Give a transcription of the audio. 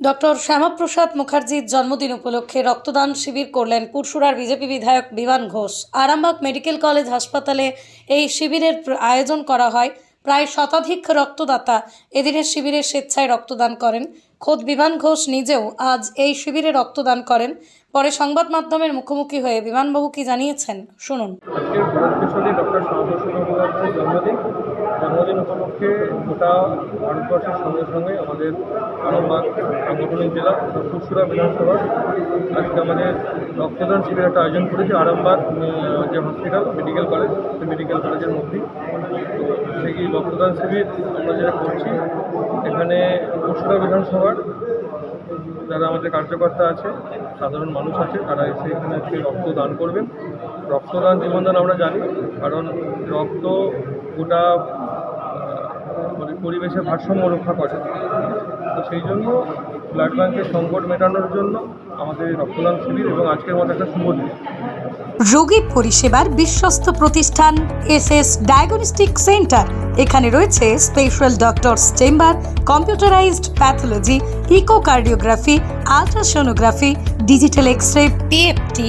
Doctor Shyamaprasad মুখার্জির জন্মদিন উপলক্ষে রক্তদান শিবির করলেন পুরসুরার বিজেপি বিধায়ক বিমান ঘোষ। আরামবাগ মেডিকেল কলেজ হাসপাতালে এই শিবিরের আয়োজন করা হয়। প্রায় শতাধিক রক্তদাতা এদিনের শিবিরে স্বেচ্ছায় রক্তদান করেন। খোদ বিমান ঘোষ নিজেও আজ এই শিবিরে রক্তদান করেন। পরে সংবাদ মাধ্যমের মুখোমুখি হয়ে বিমানবাবু কি জানিয়েছেন, শুনুন। উপলক্ষে গোটা ভারতবর্ষের সঙ্গে সঙ্গে আমাদের সাংগঠনিক জেলা ফুরসুরা বিধানসভা আজকে আমাদের রক্তদান শিবির একটা আয়োজন করেছি আরামবাগ যে হসপিটাল মেডিকেল কলেজ সেই মেডিকেল কলেজের মধ্যেই। তো সেই রক্তদান শিবির আমরা যেটা করছি, এখানে ফুরসুরা বিধানসভার যারা আমাদের কার্যকর্তা আছে, সাধারণ মানুষ আছে, তারা এসে এখানে আজকে রক্তদান করবেন। রক্তদান জীবনদান আমরা জানি, কারণ রক্ত গোটা মানে পরিবেশের ভারসাম্য রক্ষা করে। তো সেই জন্য ব্লাড ব্যাঙ্কের সংকট মেটানোর জন্য আমাদের রক্তদান শিবির এবং আজকের মতো একটা শুভ দিন। রোগী পরিষেবার বিশ্বস্ত প্রতিষ্ঠান এস এস ডায়াগনস্টিক সেন্টার। এখানে রয়েছে special doctors chamber, computerised pathology, echocardiography, ultrasonography, digital X ray PFT